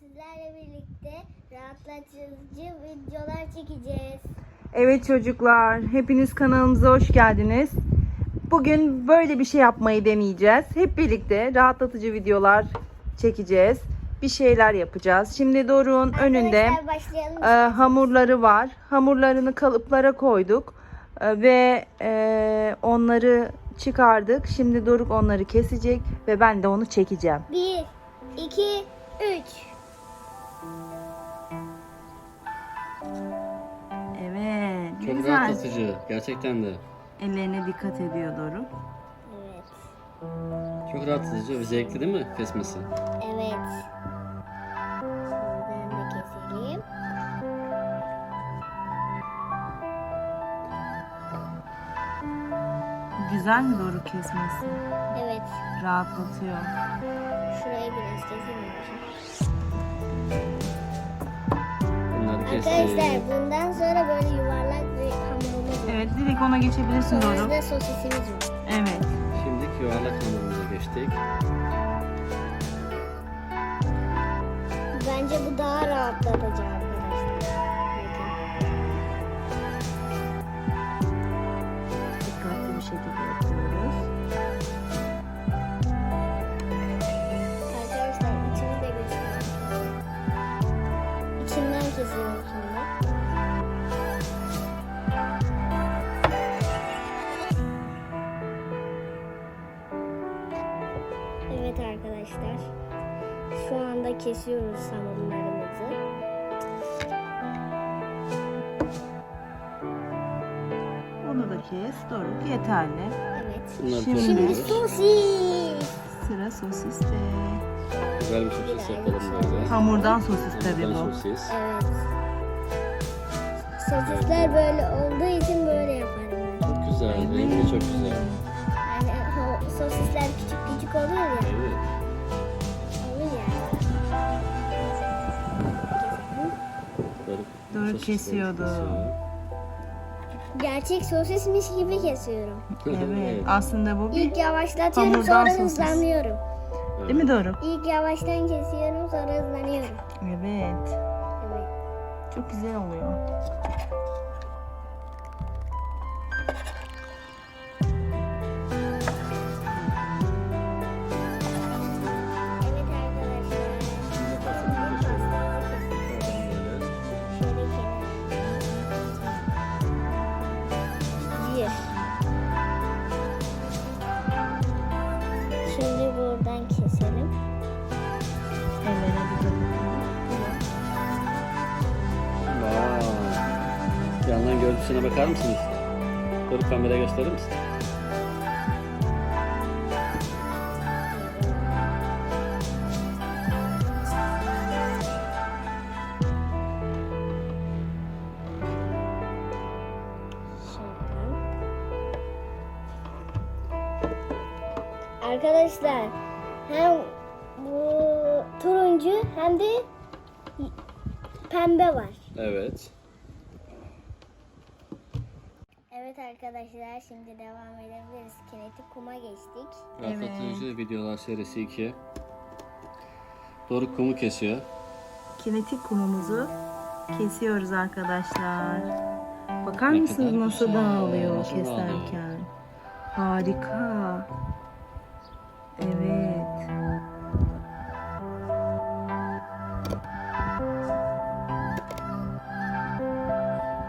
sizlerle birlikte rahatlatıcı videolar çekeceğiz. Evet çocuklar, hepiniz kanalımıza hoş geldiniz. Bugün böyle bir şey yapmayı deneyeceğiz. Hep birlikte rahatlatıcı videolar çekeceğiz. Bir şeyler yapacağız. Şimdi Doruk'un önünde e, hamurları var. Hamurlarını kalıplara koyduk E, ve e, onları çıkardık. Şimdi Doruk onları kesecek ve ben de onu çekeceğim. 1, 2, 3. Çok güzel. rahatlatıcı. Gerçekten de. Ellerine dikkat ediyor Doruk. Evet. Çok rahatlatıcı ve zevkli değil mi kesmesi? Evet. Buradan da keselim. Güzel mi Doruk kesmesi? Evet. Rahatlatıyor. Şurayı biraz keselim. Bunları kestik. Arkadaşlar bundan sonra böyle yuvarlak. Evet direkt ona geçebilirsin Sonra Doruk. da sosisimiz var. Evet. Şimdi yuvarlak hamurumuza geçtik. Bence bu daha rahatlatıcı arkadaşlar. Dikkatli bir şekilde yapıyoruz. Arkadaşlar içini de göstereyim. İçinden kesiyorum kesiyoruz hamurlarımızı. Onu da kes. Doruk yeterli. Evet. Şimdi- Şimdi sosis. Sıra sosiste. Güzel bir sosis yapalım böyle. Hamurdan sosis tabii bu. sosis. Evet. Sosisler böyle olduğu için böyle yaparım ben. Çok güzel. Rengi çok güzel. Yani o sosisler küçük küçük oluyor ya. Evet. Doruk sosisleri kesiyordu. kesiyor. Gerçek sosismiş gibi kesiyorum. Evet. Aslında bu bir İlk yavaşlatıyorum Hamurdan sonra sosis. hızlanıyorum. değil mi Doruk? İlk yavaştan kesiyorum sonra hızlanıyorum. Evet. Evet. Çok güzel oluyor. Yandan görüntüsüne bakar mısınız? Doruk kameraya gösterir misin? Arkadaşlar hem bu turuncu hem de pembe var. Evet. Evet arkadaşlar şimdi devam edebiliriz. Kinetik kuma geçtik. Rahatlatıcı videolar serisi 2. Doruk kumu kesiyor. Kinetik kumumuzu kesiyoruz arkadaşlar. Bakar Ne mısınız kadar nasıl güzel, dağılıyor nasıl keserken? Harika. Evet.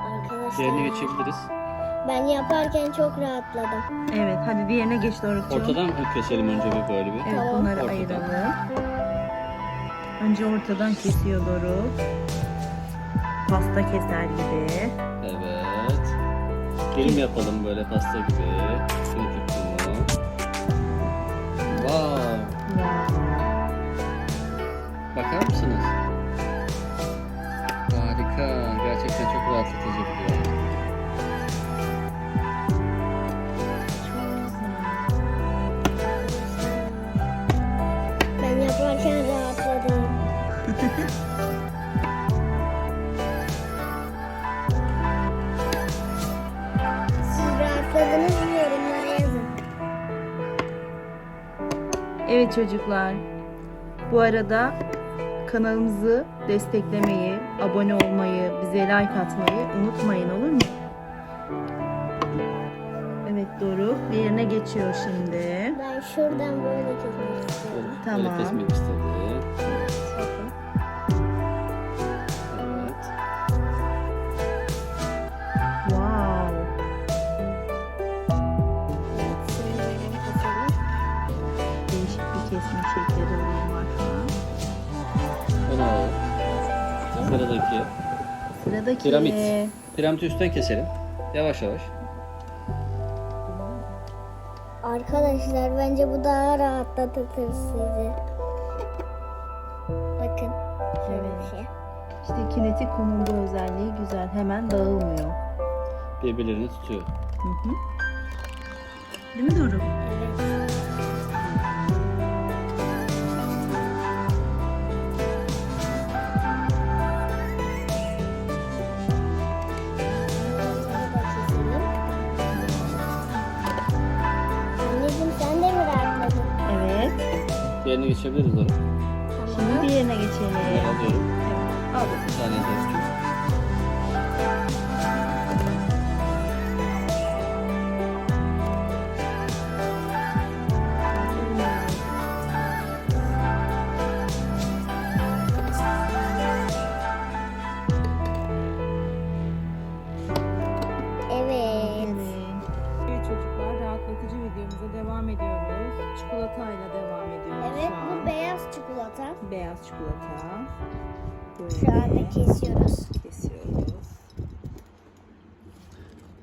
Arkadaşlar Diğerine geçebiliriz. Ben yaparken çok rahatladım. Evet hadi diğerine geç Doruk'cum. Ortadan mı keselim önce bir böyle bir? Evet Tamam. bunları Ortadan. ayıralım. Önce ortadan kesiyor Doruk. Pasta keser gibi. Evet. Dilim yapalım böyle pasta gibi. Kinetik kumu. Wow. Wow. Bakar mısınız? Harika. Gerçekten çok rahatlatıcı bir video. Evet çocuklar. Bu arada kanalımızı desteklemeyi, abone olmayı, bize like atmayı unutmayın olur mu? Evet Doruk diğerine geçiyor şimdi. Ben şuradan böyle kesmek istiyorum. Tamam. Böyle kesmek istedi. Sıradaki. Sıradaki. Piramit. Piramidi üstten keselim. Yavaş yavaş. Arkadaşlar bence bu daha rahatlatır sizi. Bakın. Şöyle bir şey. İşte kinetik kumun bu özelliği güzel. Hemen dağılmıyor. Birbirlerini tutuyor. Hı hı. Değil mi Doruk? Diğerine geçebiliriz onu. Tamam. Şimdi diğerine geçelim. Alıyorum. Evet. Al. Bir saniye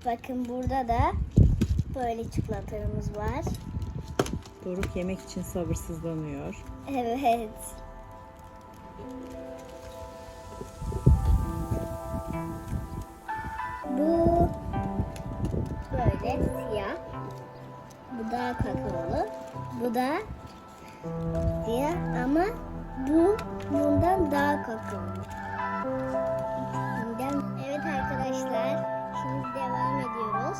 Bakın burada da böyle çikolatalarımız var. Doruk yemek için sabırsızlanıyor. Evet. Bu böyle siyah. Bu da kakaolu. Bu da siyah ama bu bundan daha kakaolu. Evet arkadaşlar. Devam ediyoruz.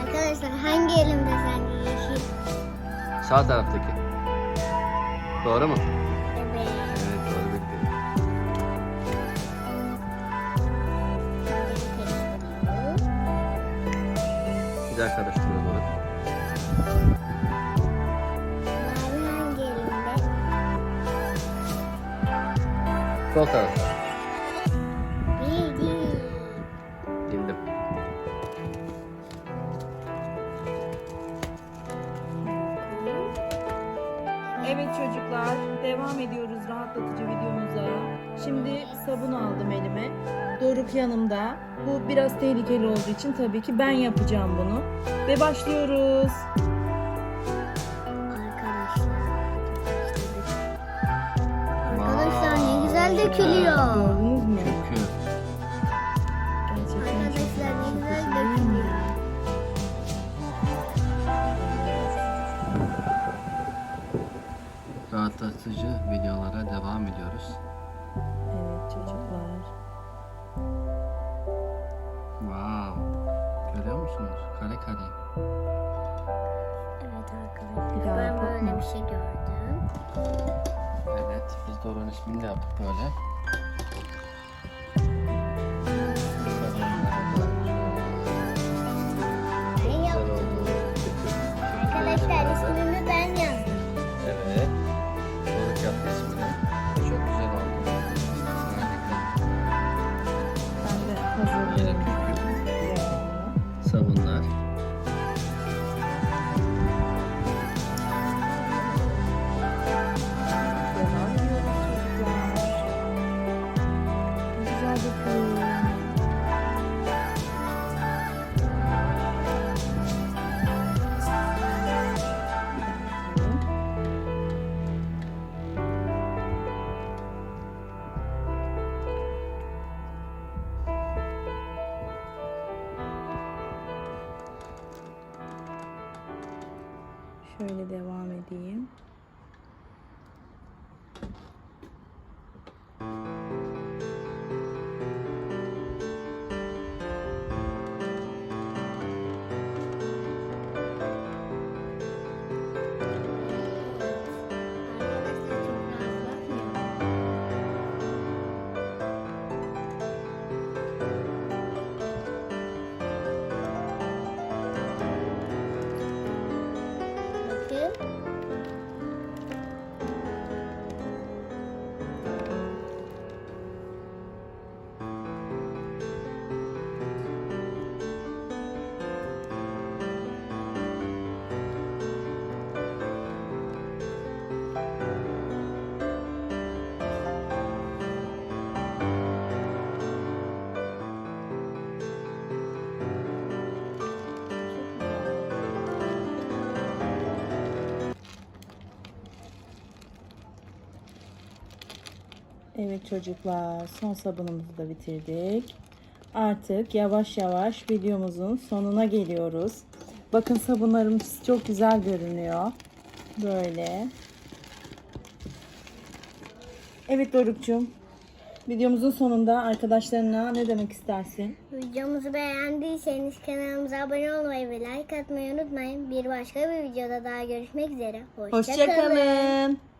Arkadaşlar hangi elimde sence yeşil? Sağ taraftaki. Doğru mu? Evet. Evet doğru bitti. Güzel karıştırıyoruz onu. Sol tarafta. Çocuklar devam ediyoruz rahatlatıcı videomuza. Şimdi sabun aldım elime. Doruk yanımda. Bu biraz tehlikeli olduğu için tabii ki ben yapacağım bunu. Ve başlıyoruz. Arkadaşlar ne güzel dökülüyor. Rahatlatıcı videolara devam ediyoruz. Evet çocuklar. Wow. Görüyor musunuz? Kare kare. Evet arkadaşlar ben böyle bir şey gördüm. Evet. Biz de oranın ismini de yaptık böyle. বন্ধু Şöyle devam edeyim. Evet çocuklar son sabunumuzu da bitirdik. Artık yavaş yavaş videomuzun sonuna geliyoruz. Bakın sabunlarımız çok güzel görünüyor. Böyle. Evet Doruk'cum. Videomuzun sonunda arkadaşlarına ne demek istersin? Videomuzu beğendiyseniz kanalımıza abone olmayı ve like atmayı unutmayın. Bir başka bir videoda daha görüşmek üzere. Hoşça kalın. Hoşçakalın.